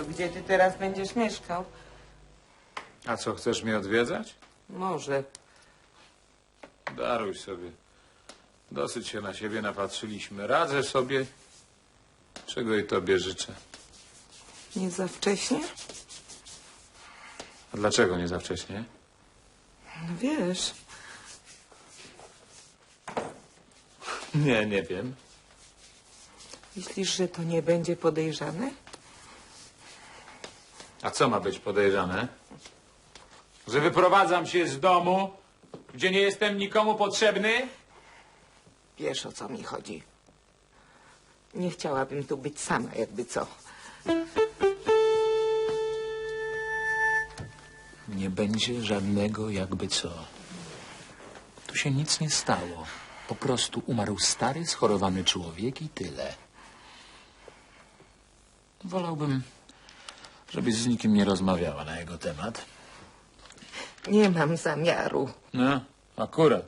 to gdzie ty teraz będziesz mieszkał? A co, chcesz mnie odwiedzać? Może. Daruj sobie. Dosyć się na siebie napatrzyliśmy. Radzę sobie, czego i tobie życzę. Nie za wcześnie? A dlaczego nie za wcześnie? No wiesz, Nie, nie wiem. myślisz, że to nie będzie podejrzane? A co ma być podejrzane? Że wyprowadzam się z domu, gdzie nie jestem nikomu potrzebny? Wiesz, o co mi chodzi. Nie chciałabym tu być sama, jakby co. Nie będzie żadnego jakby co. Tu się nic nie stało. Po prostu umarł stary, schorowany człowiek i tyle. Wolałbym, żebyś z nikim nie rozmawiała na jego temat. Nie mam zamiaru. No, akurat.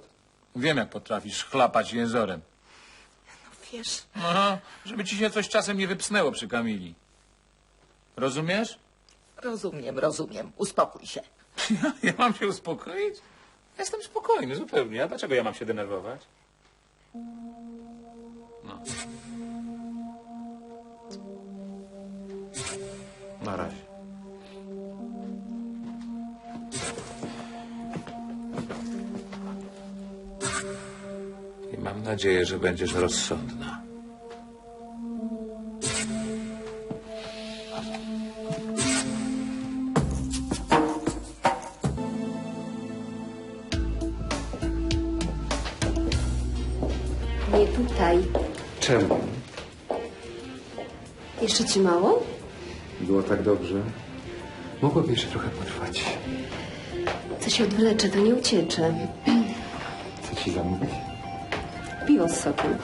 Wiem, jak potrafisz chlapać jęzorem. Wiesz, Aha, żeby ci się coś czasem nie wypsnęło przy Kamili. Rozumiesz? rozumiem, rozumiem. Uspokój się. Ja, ja mam się uspokoić? Jestem spokojny zupełnie. A dlaczego ja mam się denerwować? Na razie. I mam nadzieję, że będziesz rozsądna. Nie tutaj. Czemu? Jeszcze ci mało? Było tak dobrze. Mogłoby jeszcze trochę potrwać. Co się odwlecze, to nie ucieczę. Co ci zamówić? Piwo z sokiem.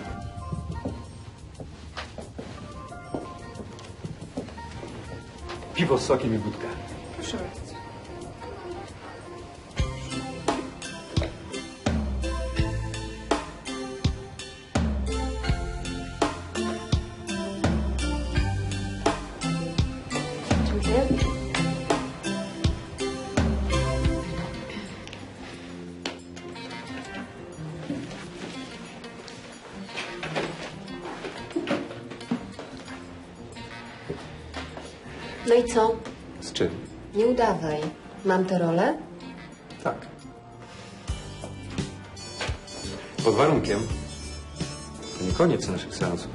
Piwo z sokiem i wódka. I co? Z czym? Nie udawaj. Mam tę rolę? Tak. Pod warunkiem. To nie koniec naszych seansów.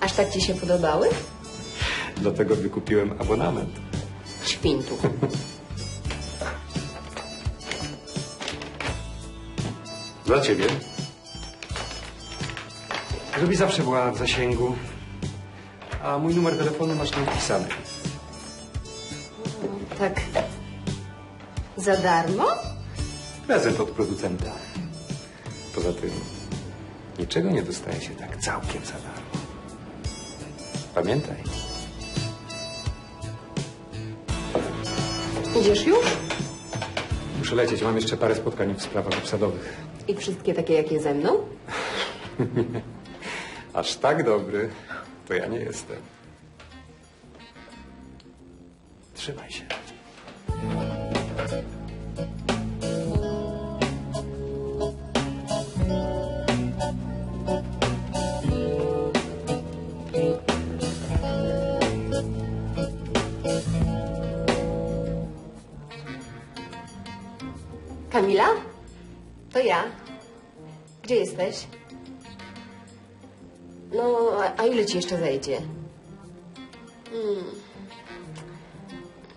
Aż tak ci się podobały? Dlatego wykupiłem abonament. Świntu. Dla ciebie. Żebyś zawsze była w zasięgu. A mój numer telefonu masz tam wpisany. Tak. Za darmo? Prezent od producenta. Poza tym niczego nie dostaje się tak całkiem za darmo. Pamiętaj. Idziesz już? Muszę lecieć, mam jeszcze parę spotkań w sprawach obsadowych. I wszystkie takie, jakie ze mną? Aż tak dobry to ja nie jestem. Trzymaj się. Kamila? To ja. Gdzie jesteś? No, a, a ile ci jeszcze zejdzie? Hmm.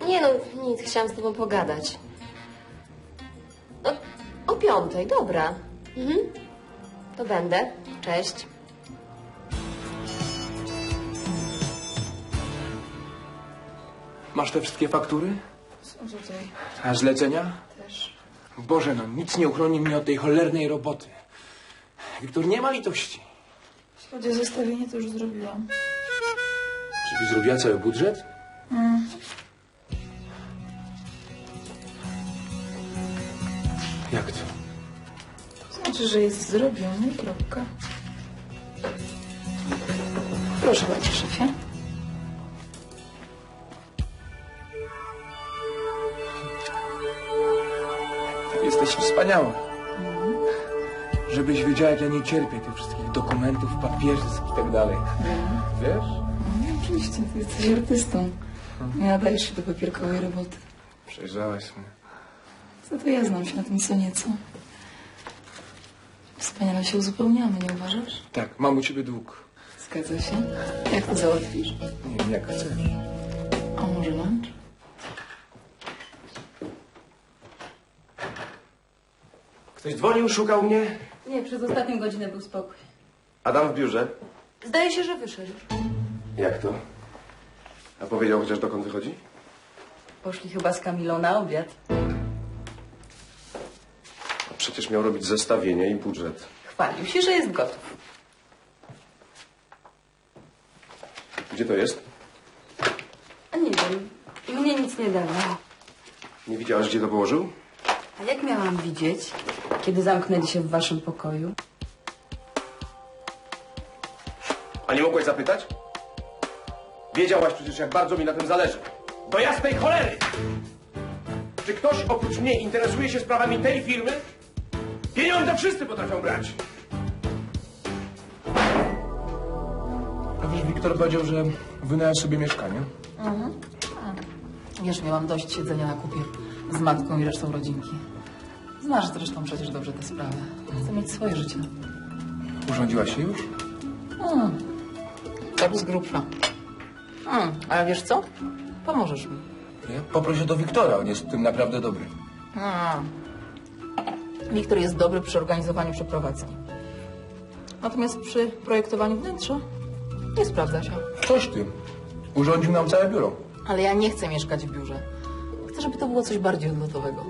Nie no, nic, chciałam z tobą pogadać. No, o piątej, dobra. Mhm. To będę. Cześć. Masz te wszystkie faktury? Są tutaj A zlecenia? też. Boże, no nic nie uchroni mnie od tej cholernej roboty. Wiktor, nie ma litości. Chociaż zestawienie to już zrobiłam. Czyli zrobiła cały budżet? Mm. Jak to? To znaczy, że jest zrobiony, kropka. Proszę bardzo, szefie. Jesteś wspaniała. Żebyś wiedziała, jak ja nie cierpię tych wszystkich dokumentów, papierzysk i tak dalej. Wiesz? No, oczywiście, ty jesteś artystą. Nie nadajesz się do papierkowej roboty. Przejrzałaś mnie. Co to ja znam się na tym co nieco. Wspaniale się uzupełniamy, nie uważasz? Tak, mam u ciebie dług. Zgadza się. Jak to załatwisz? Nie wiem, jak chcesz. A może lunch? Ktoś dzwonił, szukał mnie? Nie, przez ostatnią godzinę był spokój. Adam w biurze. Zdaje się, że wyszedł. Jak to? A powiedział chociaż dokąd wychodzi? Poszli chyba z Kamilą na obiad. A Przecież miał robić zestawienie i budżet. Chwalił się, że jest gotów. Gdzie to jest? A nie wiem. Mnie nic nie dało. Nie widziałaś, gdzie to położył? A jak miałam widzieć, kiedy zamknęli się w waszym pokoju? A nie mogłaś zapytać? Wiedziałaś przecież, jak bardzo mi na tym zależy. Do jasnej cholery! Czy ktoś oprócz mnie interesuje się sprawami tej firmy? Pieniądze wszyscy potrafią brać. A wiesz, Wiktor powiedział, że wynajął sobie mieszkanie. Wiesz, miałam dość siedzenia na kupie z matką i resztą rodzinki. Znasz zresztą przecież dobrze tę sprawę. Chcę mieć swoje życie. Urządziła się już? Mm. Tak z grubsza. Mm. Ale wiesz co? Pomożesz mi. Ja poproszę do Wiktora, on jest w tym naprawdę dobry. A. Wiktor jest dobry przy organizowaniu przeprowadzki. Natomiast przy projektowaniu wnętrza nie sprawdza się. Coś ty. Urządził nam całe biuro. Ale ja nie chcę mieszkać w biurze. Chcę, żeby to było coś bardziej odlotowego.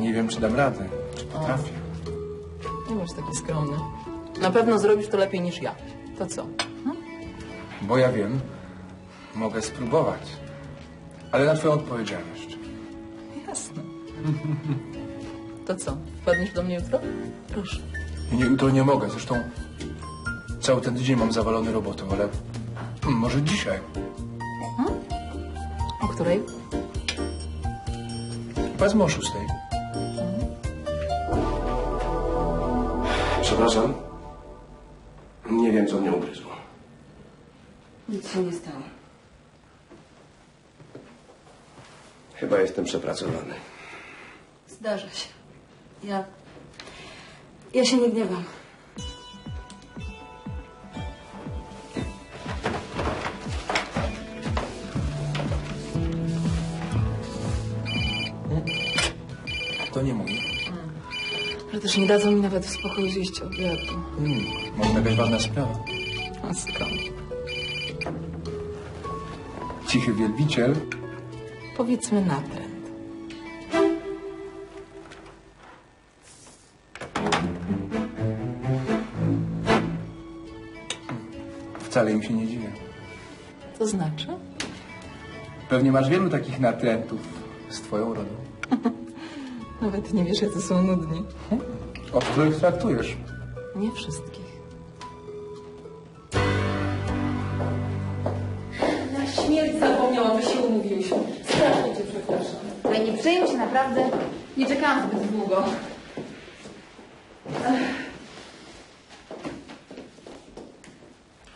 Nie wiem, czy dam radę, potrafię. Nie bądź taki skromny. Na pewno zrobisz to lepiej niż ja. To co? Bo ja wiem, mogę spróbować. Ale na twoją odpowiedzialność. Jasne. To co? Wpadniesz do mnie jutro? Proszę. Nie, jutro nie mogę, zresztą cały ten tydzień mam zawalony robotą, ale hmm, może dzisiaj. O której? Powiedzmy o szóstej. Przepraszam. Nie wiem, co mnie ugryzło. Nic się nie stało. Chyba jestem przepracowany. Zdarza się. Ja... Ja się nie gniewam. To nie mój. Też nie dadzą mi nawet w spokoju zjeść obiadu. Hmm, może jakaś ważna sprawa. A skąd? Cichy wielbiciel Powiedzmy na trend. wcale im się nie dziwię. To znaczy? Pewnie masz wielu takich natrętów z twoją rodą. Nawet nie wiesz, jacy są nudni. Od których traktujesz. Nie wszystkich. Na śmierć zapomniałam, że się umówiłyśmy. Strasznie cię przepraszam. Ale nie przejmuj się, naprawdę. Nie czekałam zbyt długo.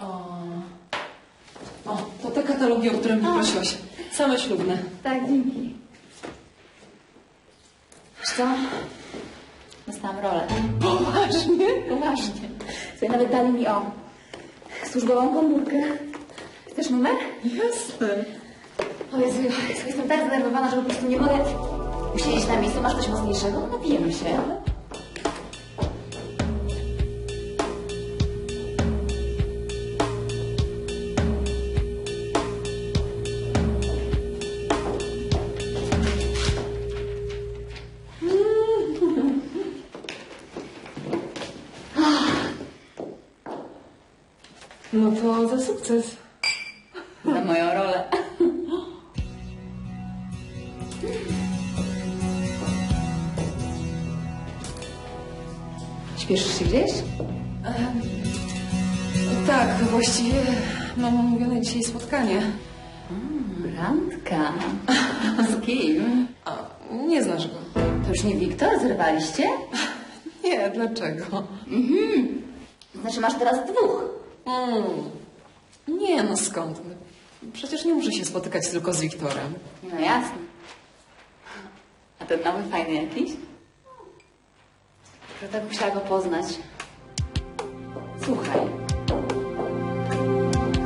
O, o, to te katalogi, o które mnie prosiłaś. Same ślubne. Tak, dzięki. Co? Dostałam rolę. Poważnie? Poważnie. Słuchaj, nawet dali mi o służbową komórkę. Chcesz numer? Jasne. O Jezu, Jezu, jestem tak zdenerwowana, że po prostu nie mogę usiedzieć na miejscu. Masz coś mocniejszego? Napijemy się. No to za sukces. Za moją rolę. Śpieszysz się gdzieś? Tak, właściwie mam umówione dzisiaj spotkanie. Randka. Z kim? A, nie znasz go. To już nie Wiktor? Zerwaliście? Nie, dlaczego? Znaczy masz teraz dwóch. Mm. Nie, no skąd? Przecież nie muszę się spotykać tylko z Wiktorem. No jasne. A ten nowy fajny jakiś? Że tak musiała go poznać. Słuchaj.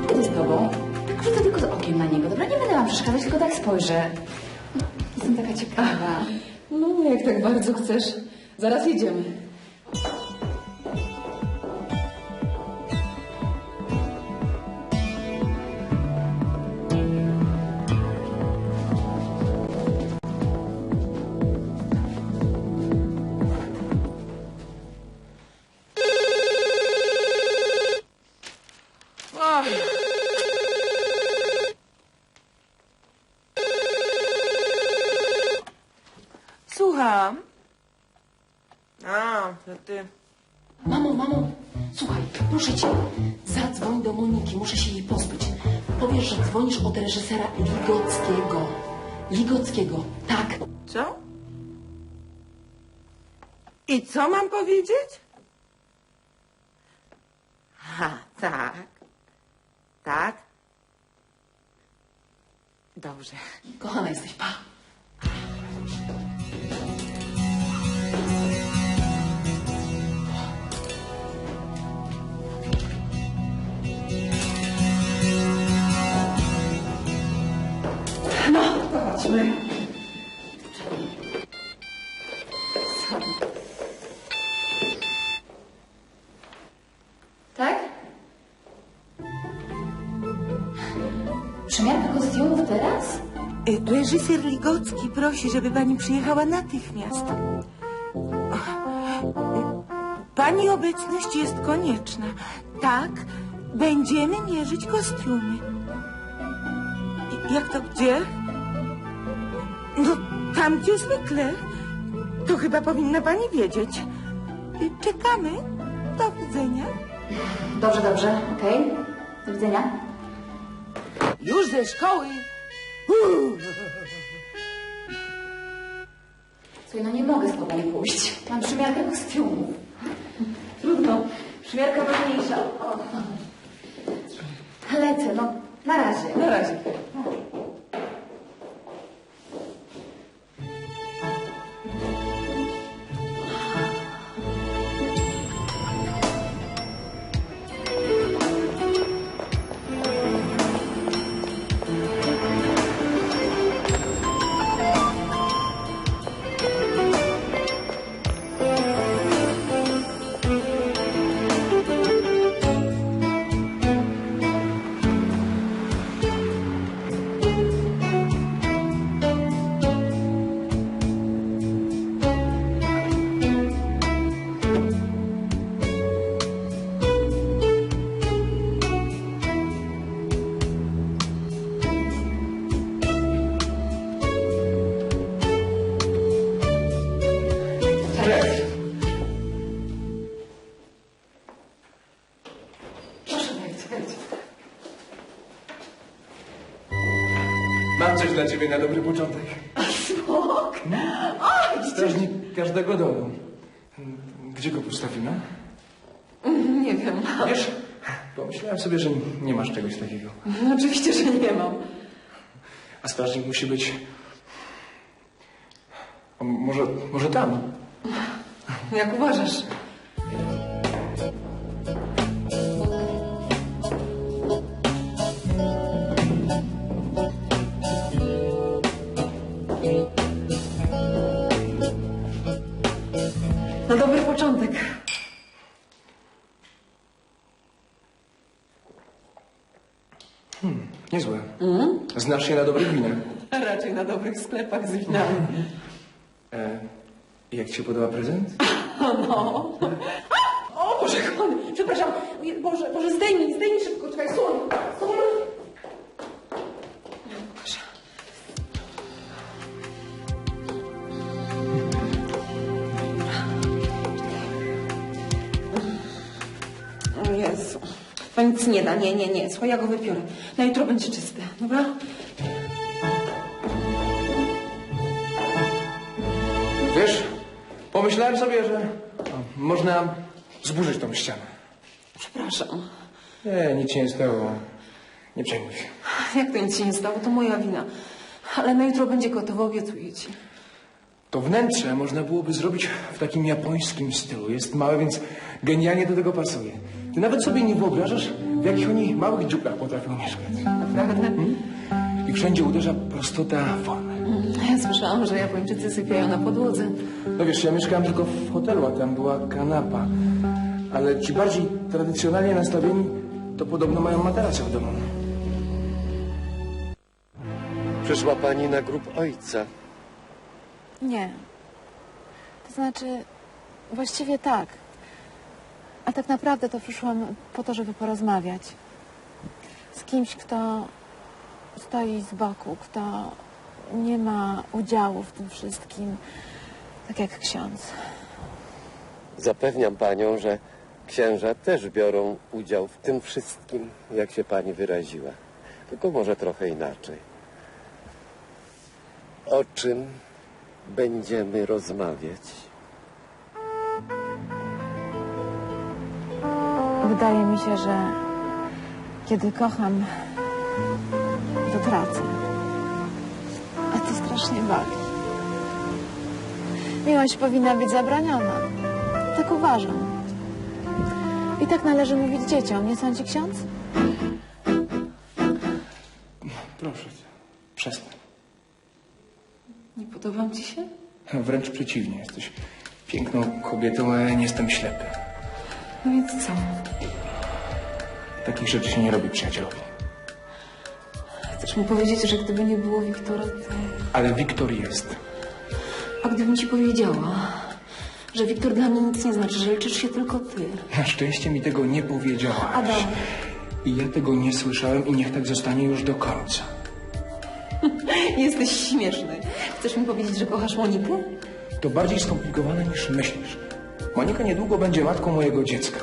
Co z tobą? Tak rzucę tylko z okiem na niego, dobra? Nie będę wam przeszkadzać, tylko tak spojrzę. Jestem taka ciekawa. No, jak tak bardzo chcesz. Zaraz jedziemy. To ty. Mamo, mamo, słuchaj, proszę cię, zadzwoń do Moniki, muszę się jej pozbyć. Powiesz, że dzwonisz od reżysera Ligockiego. Ligockiego, tak. Co? I co mam powiedzieć? Ha, tak. Tak. Dobrze. Kochana jesteś, pa. Reżyser Ligocki prosi, żeby pani przyjechała natychmiast. Pani obecność jest konieczna. Tak, będziemy mierzyć kostiumy. Jak to gdzie? No, tam gdzie zwykle. To chyba powinna pani wiedzieć. Y, Czekamy. Do widzenia. Dobrze, dobrze, okej. Do widzenia. Już ze szkoły. Słuchaj, no nie mogę z tobą pójść. Mam przymiarkę kostiumów. Trudno. Przymiarka ważniejsza. O. Lecę, no. Na razie. Na razie. Ciebie na dobry początek. Smok! Strażnik każdego domu. Gdzie go postawimy? Nie wiem. Wiesz, pomyślałem sobie, że nie masz czegoś takiego. Oczywiście, że nie mam. A strażnik musi być... A może, może tam? Jak uważasz? Się na dobrych winach. Raczej na dobrych sklepach z winami. E, jak ci się podoba prezent? O Boże, kochany, przepraszam. Boże, Boże, zdejmij, zdejmij szybko, czekaj, słoń, słoń. O Jezu, to nic nie da, nie, nie, nie, słuchaj, ja go wypiorę. Na jutro będzie czyste, dobra? Wiesz, pomyślałem sobie, że można zburzyć tą ścianę. Przepraszam. Nie, nic się nie stało. Nie przejmuj się. Jak to nic się nie stało, to moja wina. Ale na jutro będzie gotowe, obiecuję ci. To wnętrze można byłoby zrobić w takim japońskim stylu. Jest małe, więc genialnie do tego pasuje. Ty nawet sobie nie wyobrażasz, w jakich oni małych dziurach potrafią mieszkać. Naprawdę? I wszędzie uderza prostota formy. Ja słyszałam, że Japończycy sypiają na podłodze. No wiesz, ja mieszkałem tylko w hotelu, a tam była kanapa. Ale ci bardziej tradycjonalnie nastawieni, to podobno mają materace w domu. Przyszła pani na grób ojca. Nie. To znaczy, właściwie tak. A tak naprawdę to przyszłam po to, żeby porozmawiać. Z kimś, kto stoi z boku, kto nie ma udziału w tym wszystkim, tak jak ksiądz. Zapewniam panią, że księża też biorą udział w tym wszystkim, jak się pani wyraziła. Tylko może trochę inaczej. O czym będziemy rozmawiać? Wydaje mi się, że kiedy kocham, to tracę. Strasznie boli. Miłość powinna być zabraniona. Tak uważam. I tak należy mówić dzieciom, nie sądzi ksiądz? Proszę cię, przestań. Nie podobam ci się? Wręcz przeciwnie, jesteś piękną kobietą, a ja nie jestem ślepy. No więc co? Takich rzeczy się nie robi przyjacielowi. Chcesz mi powiedzieć, że gdyby nie było Wiktora, to... Ale Wiktor jest. A gdybym ci powiedziała, że Wiktor dla mnie nic nie znaczy, że liczysz się tylko ty. Na szczęście mi tego nie powiedziałaś. Adam. I ja tego nie słyszałem i niech tak zostanie już do końca. Jesteś śmieszny. Chcesz mi powiedzieć, że kochasz Monikę? To bardziej skomplikowane niż myślisz. Monika niedługo będzie matką mojego dziecka.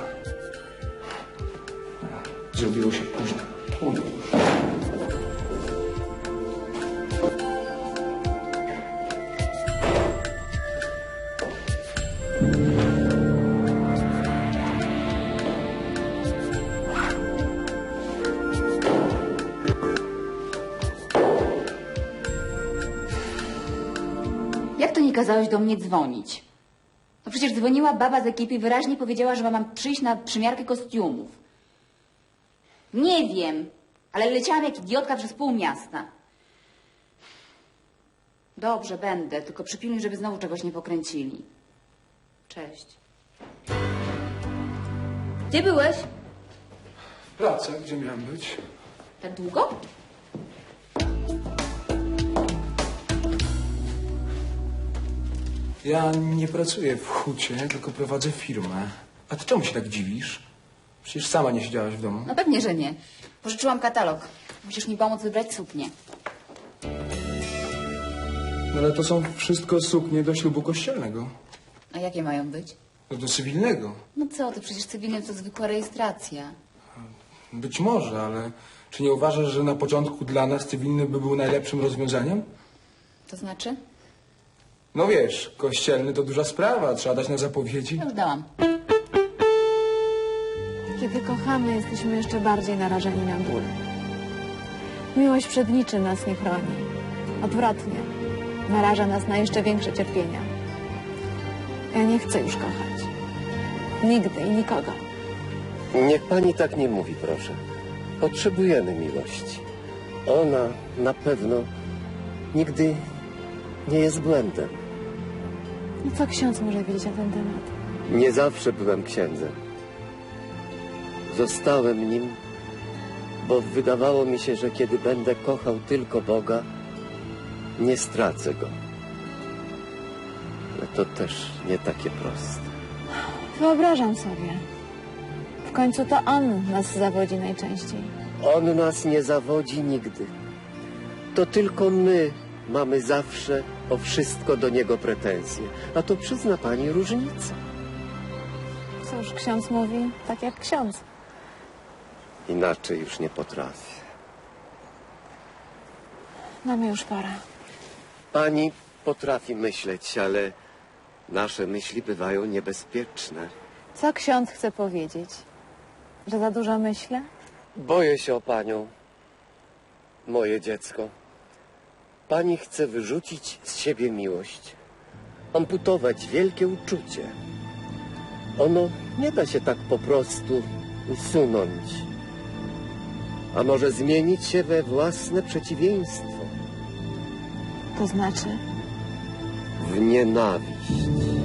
Zrobiło się późno. Późno. Kazałeś do mnie dzwonić? No przecież dzwoniła baba z ekipy i wyraźnie powiedziała, że mam przyjść na przymiarkę kostiumów. Nie wiem, ale leciałam jak idiotka przez pół miasta. Dobrze, będę, tylko przypilnuj, żeby znowu czegoś nie pokręcili. Cześć. Gdzie byłeś? Praca, gdzie miałem być? Tak długo? Ja nie pracuję w hucie, tylko prowadzę firmę. A ty czemu się tak dziwisz? Przecież sama nie siedziałaś w domu. No pewnie, że nie. Pożyczyłam katalog. Musisz mi pomóc wybrać suknię. No ale to są wszystko suknie do ślubu kościelnego. A jakie mają być? No do cywilnego. No co ty, przecież cywilny to zwykła rejestracja. Być może, ale czy nie uważasz, że na początku dla nas cywilny by był najlepszym rozwiązaniem? To znaczy? No wiesz, kościelny to duża sprawa, trzeba dać na zapowiedzi. Ja już dałam. Kiedy kochamy, jesteśmy jeszcze bardziej narażeni na ból. Miłość przed niczym nas nie chroni. Odwrotnie, naraża nas na jeszcze większe cierpienia. Ja nie chcę już kochać. Nigdy i nikogo. Niech pani tak nie mówi, proszę. Potrzebujemy miłości. Ona na pewno nigdy nie jest błędem. No co ksiądz może wiedzieć na ten temat? Nie zawsze byłem księdzem. Zostałem nim, bo wydawało mi się, że kiedy będę kochał tylko Boga, nie stracę Go. Ale to też nie takie proste. Wyobrażam sobie. W końcu to on nas zawodzi najczęściej. On nas nie zawodzi nigdy. To tylko my mamy zawsze o wszystko do Niego pretensje. A to przyzna Pani różnicę. Cóż, ksiądz mówi tak jak ksiądz. Inaczej już nie potrafię. Mamy już pora. Pani potrafi myśleć, ale Nasze myśli bywają niebezpieczne. Co ksiądz chce powiedzieć? Że za dużo myślę? Boję się o panią, moje dziecko. Pani chce wyrzucić z siebie miłość, amputować wielkie uczucie. Ono nie da się tak po prostu usunąć, a może zmienić się we własne przeciwieństwo, To znaczy, w nienawiść.